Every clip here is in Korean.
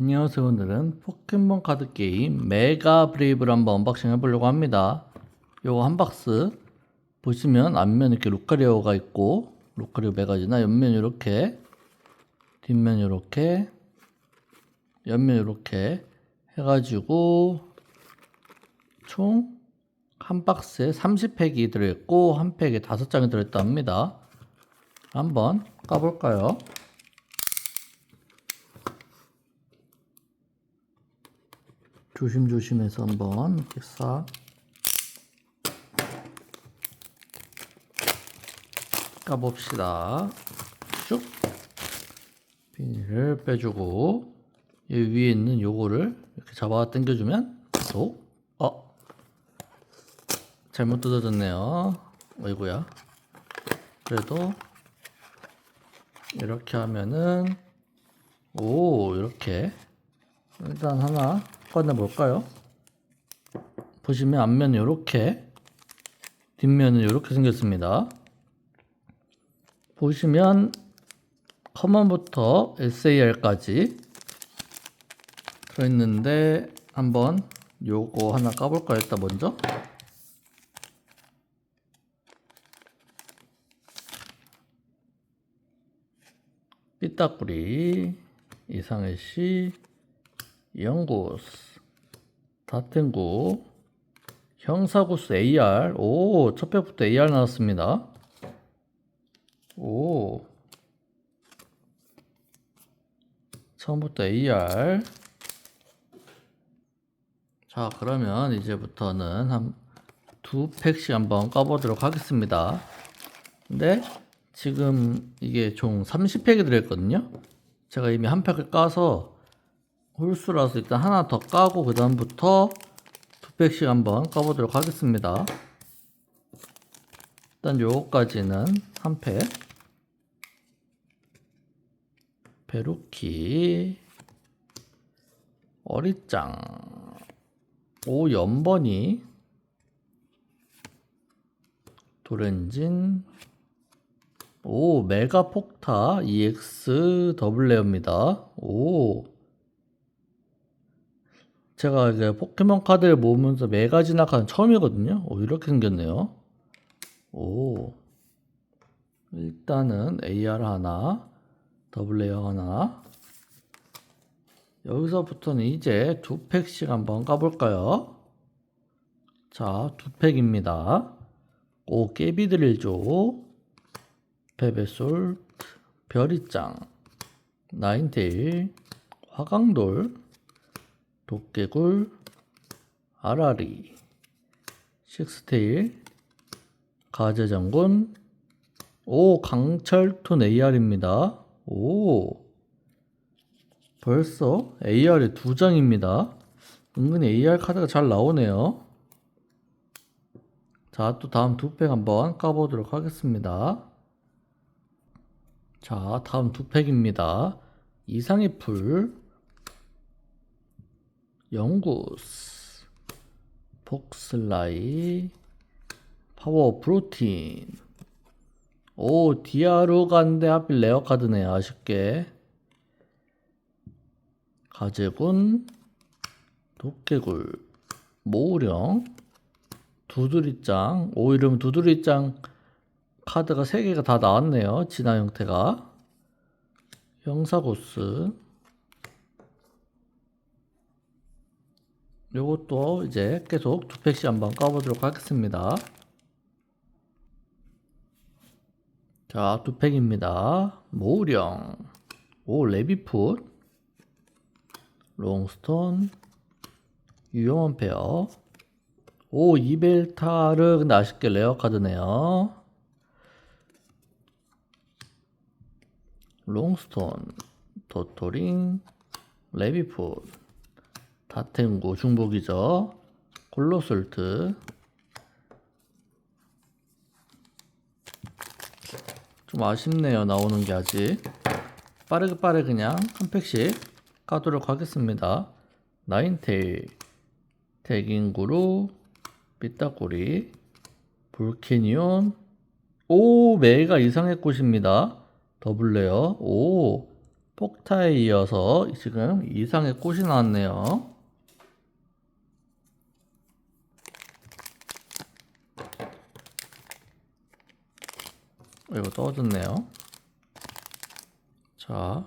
안녕하세요. 오늘은 포켓몬 카드 게임 메가 브레이브를 한번 언박싱 해보려고 합니다. 요거 한 박스 보시면 앞면 이렇게 루카리오가 있고 루카리오 메가지나 옆면 이렇게 뒷면 이렇게 옆면 이렇게 해가지고 총 한 박스에 30팩이 들어있고 한 팩에 5장이 들어있다 합니다. 한번 까볼까요? 조심조심해서 한번 이렇게 싹 까봅시다. 쭉 비닐을 빼주고 이 위에 있는 요거를 이렇게 잡아 당겨주면 또 어? 잘못 뜯어졌네요. 어이구야. 그래도 이렇게 하면은 오 이렇게 일단 하나 꺼내 볼까요? 보시면 앞면이 이렇게 뒷면은 이렇게 생겼습니다. 보시면 커먼부터 SAR까지 들어있는데 한번 요거 하나 까볼까요? 일단 먼저 삐딱구리 이상해 씨 연구스 다텐구 형사구스 AR 오 첫배부터 AR 나왔습니다. 오. 처음부터 AR 자 그러면 이제부터는 한 두 팩씩 한번 까보도록 하겠습니다. 근데 지금 이게 총 30팩이 들어있거든요. 제가 이미 한 팩을 까서 홀수라서 일단 하나 더 까고 그 다음부터 두 팩씩 한번 까보도록 하겠습니다. 일단 요거까지는 한 팩. 베루키. 어리짱. 오 연번이. 도렌진. 오 메가 폭타 EX 더블 레어입니다. 오 제가 이제 포켓몬 카드를 모으면서 메가 진학하는 처음이거든요. 오 이렇게 생겼네요. 오. 일단은 AR 하나 더블 레어 하나. 여기서부터는 이제 두 팩씩 한번 까볼까요? 자, 두 팩입니다. 오, 깨비드릴조, 베베솔, 별이짱, 나인테일, 화강돌, 도깨굴, 아라리, 식스테일, 가재장군, 오, 강철톤 AR입니다. 오, 벌써 AR이 두 장입니다. 은근히 AR 카드가 잘 나오네요. 자, 또 다음 두 팩 한번 까보도록 하겠습니다. 자, 다음 두 팩입니다. 이상의 풀, 영구스, 폭슬라이, 파워 프로틴. 오, 디아루간데 하필 레어 카드네요. 아쉽게. 가재군, 도깨굴, 모우령, 두드리짱. 오, 이러면 두드리짱 카드가 3개가 다 나왔네요. 진화 형태가. 형사고스. 요것도 이제 계속 두 팩씩 한번 까보도록 하겠습니다. 자, 두 팩입니다. 모우령. 오, 레비풋. 롱스톤. 유용한 페어. 오, 이벨타르. 근데 아쉽게 레어 카드네요. 롱스톤. 도토링. 레비풋. 다텐구 중복이죠. 콜로솔트. 좀 아쉽네요. 나오는 게 아직. 빠르게 빠르게 그냥 한 팩씩 까도록 하겠습니다. 나인테일, 대긴구루, 삐딱구리, 볼케니온, 오, 메가 이상의 꽃입니다. 더블레어, 오, 폭타에 이어서 지금 이상의 꽃이 나왔네요. 이거 떨어졌네요. 자.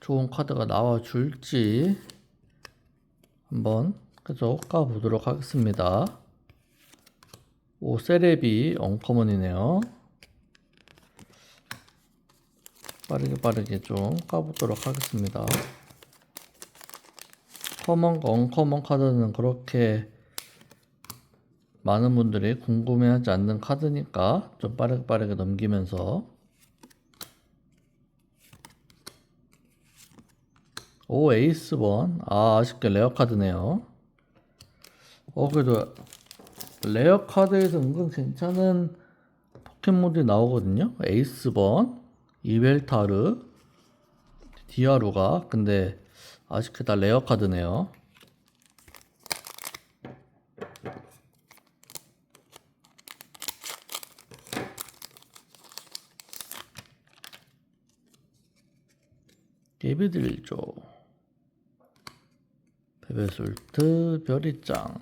좋은 카드가 나와줄지 한번 그죠 까보도록 하겠습니다. 오 세레비 언커먼이네요. 빠르게 빠르게 좀 까보도록 하겠습니다. 커먼 언커먼 카드는 그렇게 많은 분들이 궁금해하지 않는 카드니까 좀 빠르게 빠르게 넘기면서. 오 에이스 번 아 아쉽게 레어 카드네요. 어 그래도 레어 카드에서 은근 괜찮은 포켓몬들이 나오거든요. 에이스 번 이벨타르 디아루가. 근데 아쉽게 다 레어 카드네요. 예비들죠. 베베솔트 별이짱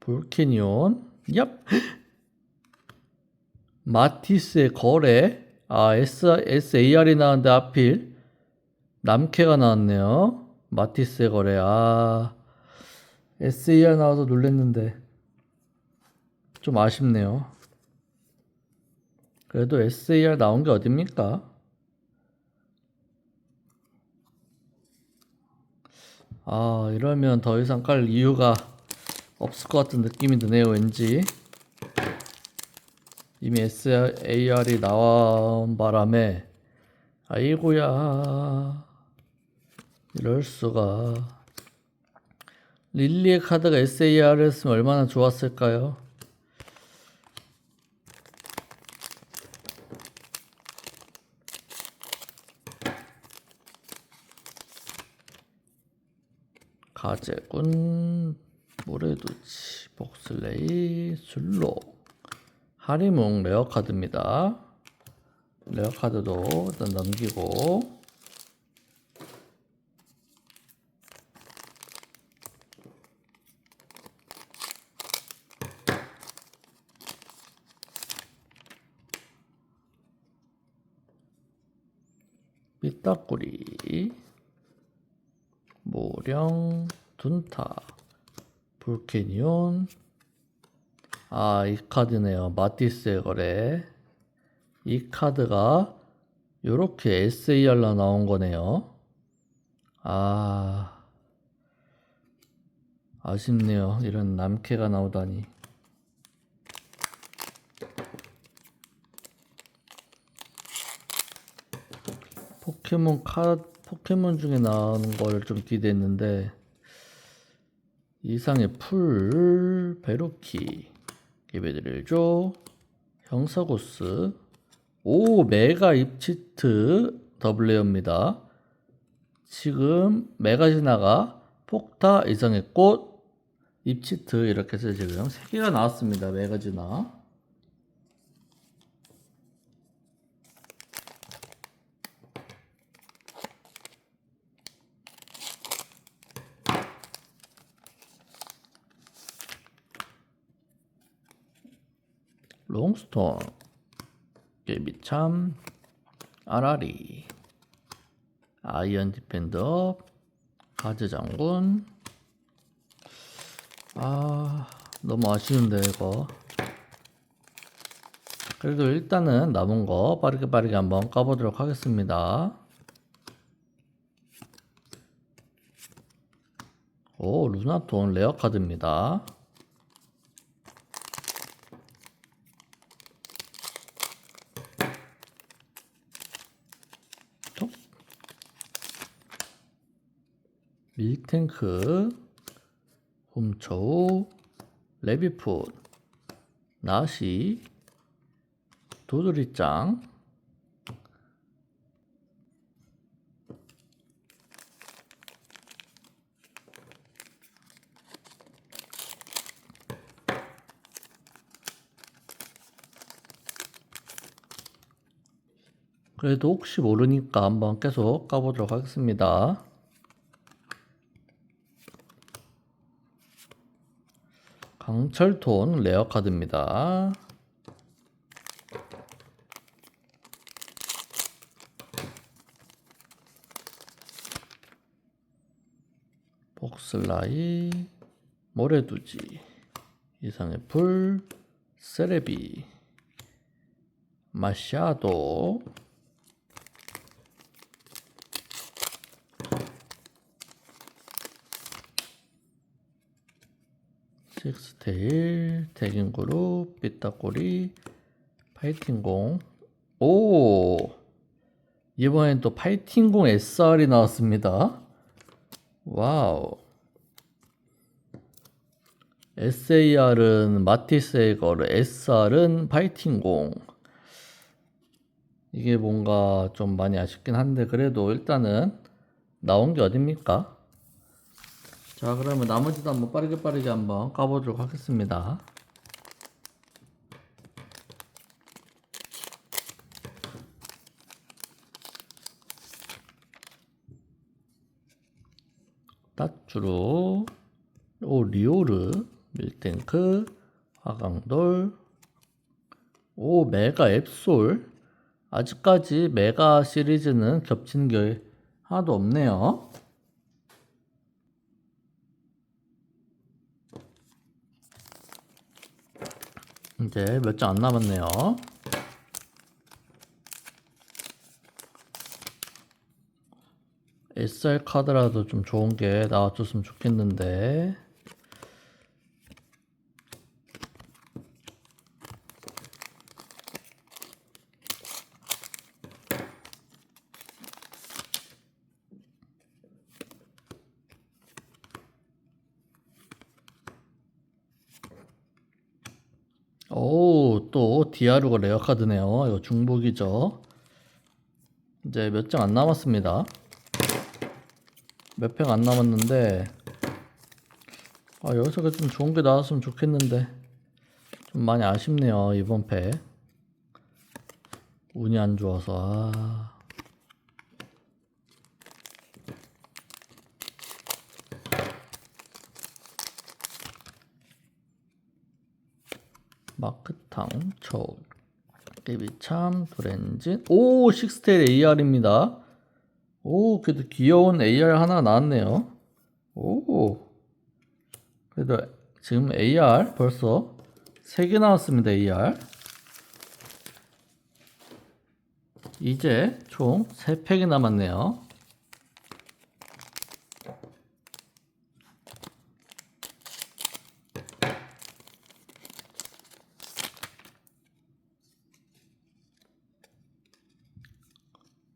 볼케니온 얍! 마티스의 거래. 아 SAR이 나왔는데 하필 남캐가 나왔네요 마티스의 거래. 아 SAR 나와서 놀랬는데. 좀 아쉽네요. 그래도 SAR 나온 게 어딥니까? 아, 이러면 더 이상 깔 이유가 없을 것 같은 느낌이 드네요, 왠지. 이미 SAR이 나온 바람에, 아이고야. 이럴 수가. 릴리의 카드가 SAR을 했으면 얼마나 좋았을까요? 가재군, 모래두치, 복슬레이, 술로, 하리몽 레어 카드입니다. 레어 카드도 일단 넘기고 삐딱구리 모령, 둔타, 볼케니온. 아, 이 카드네요. 마티스의 거래. 이 카드가 요렇게 SAR로 나온 거네요. 아, 아쉽네요. 이런 남캐가 나오다니. 포켓몬 카 포켓몬 중에 나오는 걸 좀 기대했는데 이상의 풀 베로키 예배드릴죠. 형사고스. 오 메가 입치트 더블레어입니다. 지금 메가지나가 폭타 이상의 꽃 입치트 이렇게 해서 지금 3개가 나왔습니다. 메가지나 롱스톤, 깨비참, 아라리, 아이언 디펜더, 가즈 장군. 아, 너무 아쉬운데, 이거. 그래도 일단은 남은 거 빠르게 빠르게 한번 까보도록 하겠습니다. 오, 루나톤 레어 카드입니다. 밀탱크, 홈초우, 레비풋, 나시, 도드리짱 그래도 혹시 모르니까 한번 계속 까보도록 하겠습니다. 강철톤 레어 카드입니다. 복슬라이 모래두지 이상의 풀 세레비 마샤도 식스테일 대긴그룹 삐딱꼬리 파이팅공. 오! 이번엔 또 파이팅공 SR이 나왔습니다. 와우. SAR은 마티스의 거를 SR은 파이팅공. 이게 뭔가 좀 많이 아쉽긴 한데 그래도 일단은 나온 게 어딥니까? 자 그러면 나머지도 한번 빠르게 빠르게 한번 까보도록 하겠습니다. 따쭈루 오 리오르 밀탱크 화강돌 오 메가 앱솔 아직까지 메가 시리즈는 겹치는 게 하나도 없네요. 이제 몇 장 안 남았네요. SR 카드라도 좀 좋은 게 나와줬으면 좋겠는데. 오, 또 디아루가 레어 카드네요. 이거 중복이죠. 이제 몇 장 안 남았습니다. 몇 팩 안 남았는데 아, 여기서 좀 좋은 게 나왔으면 좋겠는데 좀 많이 아쉽네요. 이번 팩. 운이 안 좋아서 아. 마크 탕, 초, 깨비참, 도렌진. 오, 식스테일 AR입니다. 오, 그래도 귀여운 AR 하나 나왔네요. 오, 그래도 지금 AR 벌써 3개 나왔습니다, AR. 이제 총 3팩이 남았네요.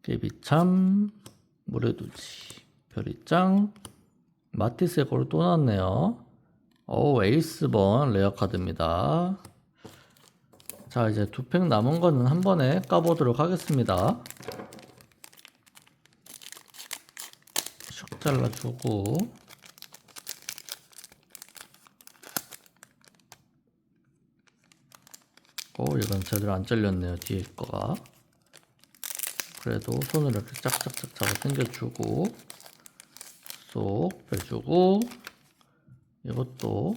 깨비참, 물에두지, 별이짱, 마티스의 거로 또 나왔네요. 오, 에이스번 레어 카드입니다. 자, 이제 두 팩 남은 거는 한 번에 까보도록 하겠습니다. 슉 잘라주고. 오, 이건 제대로 안 잘렸네요, 뒤에 거가. 그래도 손을 이렇게 짝짝짝 잡아 당겨주고 쏙 빼주고 이것도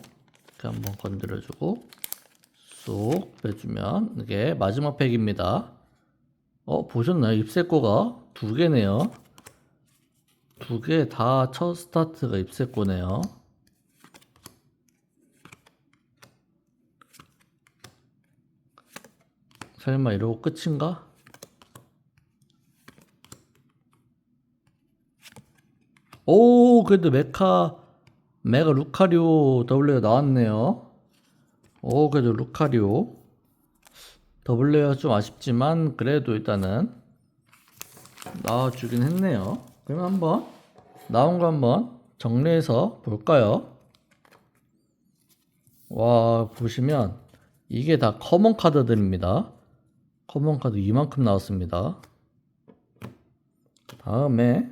이렇게 한번 건드려주고 쏙 빼주면 이게 마지막 팩입니다. 어 보셨나요? ip새꼬가 두 개네요. 두 개 다 첫 스타트가 ip새꼬네요. 설마 이러고 끝인가? 오, 그래도 메카, 메가 루카리오 W 나왔네요. 오, 그래도 루카리오. W가 좀 아쉽지만, 그래도 일단은 나와주긴 했네요. 그럼 한번, 나온 거 한번 정리해서 볼까요? 와, 보시면, 이게 다 커먼 카드들입니다. 커먼 카드 이만큼 나왔습니다. 다음에,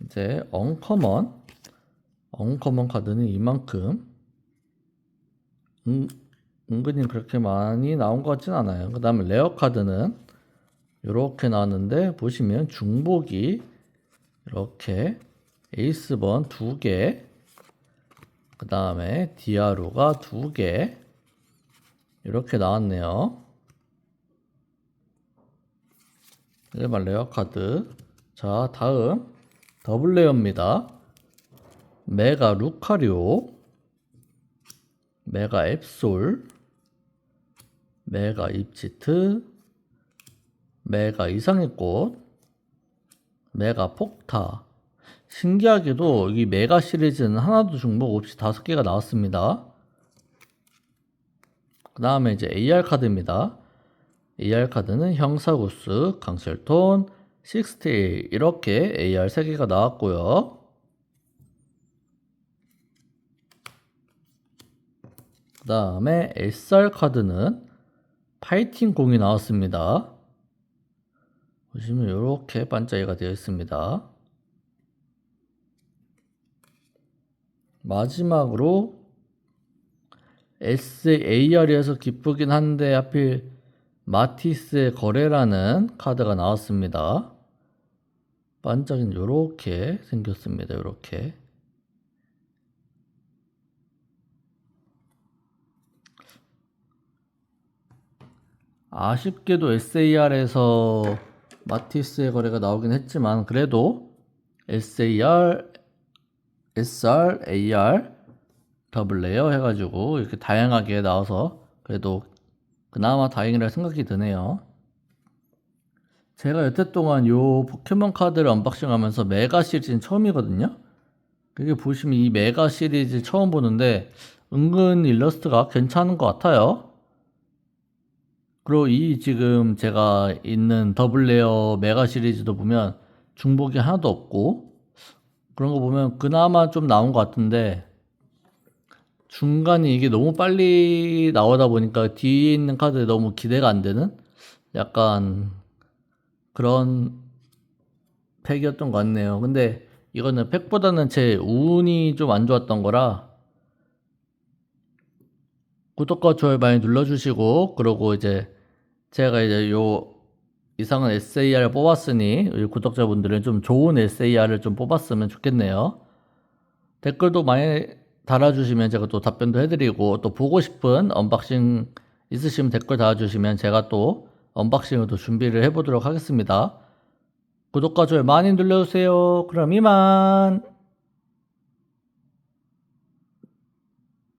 이제 언커먼 언커먼 카드는 이만큼 은, 은근히 그렇게 많이 나온 것 같진 않아요 그 다음에 레어 카드는 이렇게 나왔는데 보시면 중복이 이렇게 에이스번 두 개, 그 다음에 디아루가 두 개, 이렇게 나왔네요. 일반 레어 카드. 자, 다음 더블 레어입니다. 메가 루카리오, 메가 앱솔, 메가 입지트, 메가 이상의 꽃, 메가 폭타. 신기하게도 이 메가 시리즈는 하나도 중복 없이 다섯 개가 나왔습니다. 그 다음에 이제 AR 카드입니다. AR 카드는 형사구스, 강철톤, 식스테일 이렇게 AR 3개가 나왔고요. 그 다음에 SR 카드는 파이팅 공이 나왔습니다. 보시면 이렇게 반짝이가 되어 있습니다. 마지막으로 SAR에서 기쁘긴 한데 하필 마티스의 거래라는 카드가 나왔습니다. 반짝이는 이렇게 생겼습니다. 이렇게. 아쉽게도 SAR에서 마티스의 거래가 나오긴 했지만 그래도 SAR, SR, AR 더블 레어 해가지고 이렇게 다양하게 나와서 그래도 그나마 다행이라 생각이 드네요. 제가 여태 동안 요 포켓몬 카드를 언박싱 하면서 메가 시리즈는 처음이거든요. 그게 보시면 이 메가 시리즈 처음 보는데 은근 일러스트가 괜찮은 것 같아요. 그리고 이 지금 제가 있는 더블 레어 메가 시리즈도 보면 중복이 하나도 없고 그런 거 보면 그나마 좀 나온 것 같은데 중간에 이게 너무 빨리 나오다 보니까 뒤에 있는 카드에 너무 기대가 안 되는 약간 그런 팩이었던 것 같네요. 근데 이거는 팩보다는 제 운이 좀 안 좋았던 거라 구독과 좋아요 많이 눌러주시고 그러고 이제 제가 이제 요 이상한 SAR 뽑았으니 우리 구독자분들은 좀 좋은 SAR을 좀 뽑았으면 좋겠네요. 댓글도 많이 달아주시면 제가 또 답변도 해드리고 또 보고 싶은 언박싱 있으시면 댓글 달아주시면 제가 또 언박싱을 또 준비를 해보도록 하겠습니다. 구독과 좋아요 많이 눌러주세요. 그럼 이만.